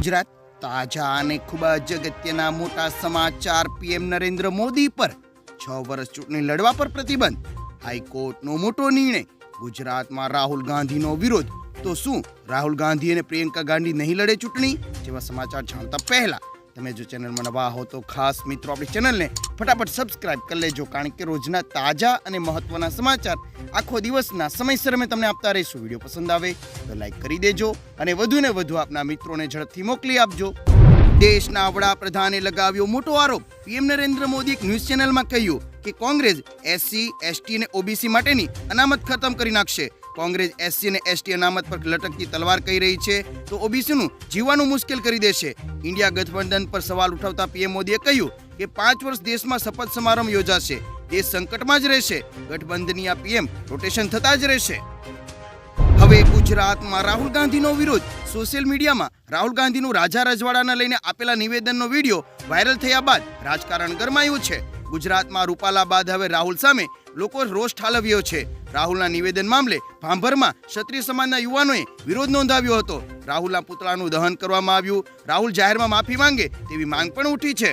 ગુજરાત તાજા અને ખૂબ જ અગત્યના મોટા સમાચાર પીએમ નરેન્દ્ર મોદી પર છ વર્ષ ચૂંટણી લડવા પર પ્રતિબંધ. હાઈકોર્ટનો મોટો નિર્ણય. ગુજરાતમાં રાહુલ ગાંધીનો વિરોધ. તો શું રાહુલ ગાંધી અને પ્રિયંકા ગાંધી નહીં લડે ચૂંટણી? જેવા સમાચાર જાણતા પહેલા તમે જો ચેનલમાં નવા હો તો ખાસ મિત્રો આપણી ચેનલને ફટાફટ સબસ્ક્રાઇબ કરી લેજો, કારણ કે રોજના તાજા અને મહત્વના સમાચાર આખો દિવસના સમયસર અમે તમને આપતા રહીશું. વીડિયો પસંદ આવે તો લાઈક કરી દેજો અને વધુ ને વધુ આપના મિત્રોને ઝડપથી મોકલી આપજો. દેશના વડાપ્રધાને લગાવ્યો મોટો આરોપ. પીએમ નરેન્દ્ર મોદી એક ન્યૂઝ ચેનલમાં કહ્યું કે કોંગ્રેસ એસસી, એસટી અને ઓબીસી માટેની અનામત ખતમ કરી નાખશે. કોંગ્રેસ એસસી અને એસટી અનામત પર લટકતી તલવાર કહી રહી છે. તો ઓબીસીનું જીવવાનું મુશ્કેલ કરી દેશે. ઇન્ડિયા ગઠબંધન પર સવાલ ઉઠાવતા પીએમ મોદીએ કહ્યું કે પાંચ વર્ષ દેશમાં શપથ સમારંભ યોજાશે. દેશ સંકટમાં જ રહેશે. ગઠબંધનની આ પીએમ રોટેશન થતા જ રહેશે. હવે ગુજરાતમાં રાહુલ ગાંધીનો વિરોધ. સોશિયલ મીડિયામાં રાહુલ ગાંધીનું રાજા રજવાડાને લઈને આપેલા નિવેદનનો વીડિયો વાયરલ થયા બાદ રાજકારણ ગરમાયું છે. ગુજરાતમાં રૂપાલા બાદ હવે રાહુલ સામે લોકો રોષ ઠાલવ્યો છે. રાહુલના નિવેદન મામલે ભાંભરમાં ક્ષત્રિય સમાજના યુવાનોએ વિરોધ નોંધાવ્યો હતો. રાહુલના પુતળાનું દહન કરવામાં આવ્યું. રાહુલ જાહેરમાં માફી માંગે તેવી માંગ પણ ઉઠી છે.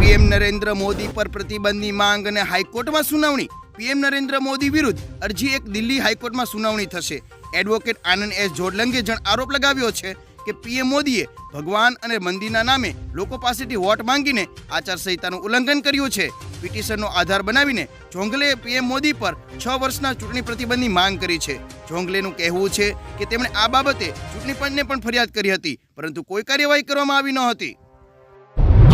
પીએમ નરેન્દ્ર મોદી પર પ્રતિબંધની માંગ અને હાઈકોર્ટમાં સુનાવણી. પીએમ નરેન્દ્ર મોદી વિરુદ્ધ અરજી એક દિલ્હી હાઈકોર્ટમાં સુનાવણી થશે. એડવોકેટ આનંદ એસ જોડલંગે જણ આરોપ લગાવ્યો છે કે પીએમ મોદીએ ભગવાન અને મંદિરના નામે લોકો પાસેથી વોટ માંગીને આચારસંહિતાનું ઉલ્લંઘન કર્યું છે. પિટિશનનો આધાર બનાવીને જોંગલે પીએમ મોદી પર છ વર્ષના ચૂંટણી પ્રતિબંધની માંગ કરી છે. જોંગલેનું કહેવું છે કે તેમણે આ બાબતે ચૂંટણી પંચને પણ ફરિયાદ કરી હતી, પરંતુ કોઈ કાર્યવાહી કરવામાં આવી ન હતી.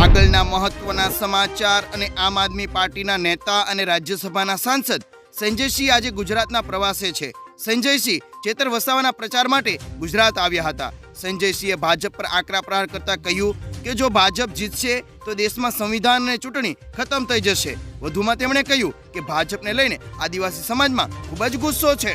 આગળના મહત્વના સમાચાર અને આમ આદમી પાર્ટીના નેતા અને રાજ્યસભાના સાંસદ સંજયસિંહ આજે ગુજરાતના પ્રવાસે છે. સંજયસિંહ ચેતર વસાવાના પ્રચાર માટે ગુજરાત આવ્યા હતા. સંજયસિંહે ભાજપ પર આકરા પ્રહાર કરતા કહ્યું કે જો ભાજપ જીતશે તો દેશમાં સંવિધાન અને ચૂંટણી ખતમ થઈ જશે. વધુમાં તેમણે કહ્યું કે ભાજપને લઈને આદિવાસી સમાજમાં ખૂબ જ ગુસ્સો છે.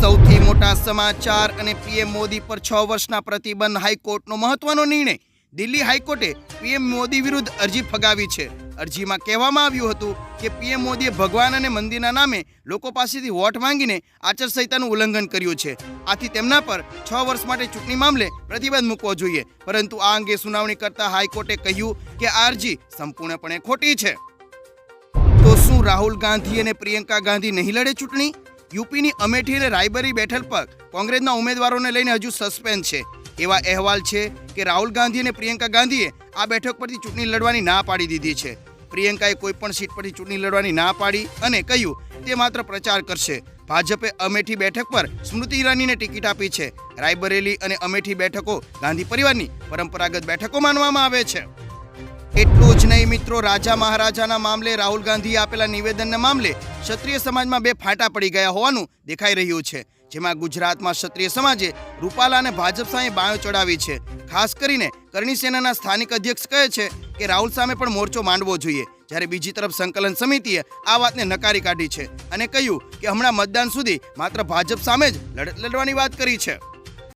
સૌથી મોટા સમાચાર અને પીએમ મોદી પર છ વર્ષના પ્રતિબંધ હાઈકોર્ટનો મહત્વનો નિર્ણય દિલ્હી હાઈકોર્ટે પીએમ મોદી વિરુદ્ધ અરજી ફગાવી છે. અરજીમાં કહેવામાં આવ્યું હતું કે પીએમ મોદીએ ભગવાન અને મંદિરના નામે લોકો પાસેથી વોટ માંગીને આચારસંહિતાનું ઉલ્લંઘન કર્યું છે. આથી તેમના પર છ વર્ષ માટે ચૂંટણી મામલે પ્રતિબંધ મૂકવો જોઈએ. પરંતુ આ અંગે સુનાવણી કરતા હાઈકોર્ટે કહ્યું કે આ અરજી સંપૂર્ણપણે ખોટી છે. તો શું રાહુલ ગાંધી અને પ્રિયંકા ગાંધી નહીં લડે ચૂંટણી? યુપીની અમેઠી અને રાયબરી બેઠક પર કોંગ્રેસના ઉમેદવારોને લઈને હજુ સસ્પેન્સ છે. એવા અહેવાલ છે કે રાહુલ ગાંધી અને પ્રિયંકા ગાંધીએ આ બેઠક પરથી ચૂંટણી લડવાની ના પાડી દીધી છે. પ્રિયંકાએ કોઈ પણ સીટ પરથી ચૂંટણી લડવાની ના પાડી અને કહ્યું, તે માત્ર પ્રચાર કરશે. ભાજપે અમેઠી બેઠક પર સ્મૃતિ ઈરાનીને ટિકિટ આપી છે. રાયબરેલી અને અમેઠી બેઠકો ગાંધી પરિવારની પરંપરાગત બેઠકો માનવામાં આવે છે. એટલું જ નહીં મિત્રો, રાજા મહારાજાના મામલે રાહુલ ગાંધીએ આપેલા નિવેદનના મામલે ક્ષત્રિય સમાજમાં બે ફાટા પડી ગયા હોવાનું દેખાઈ રહ્યું છે. જેમાં ગુજરાતમાં ક્ષત્રિય સમાજે રૂપાલા અને ભાજપ સામે બાયો ચડાવી છે. ખાસ કરીને કરણી સેનાના સ્થાનિક અધ્યક્ષ કહે છે કે રાહુલ સામે પણ મોરચો માંડવો જોઈએ, જ્યારે બીજી તરફ સંકલન સમિતિએ આ વાતને નકારી કાઢી છે અને કહ્યું કે હમણાં મતદાન સુધી માત્ર ભાજપ સામે જ લડત લડવાની વાત કરી છે.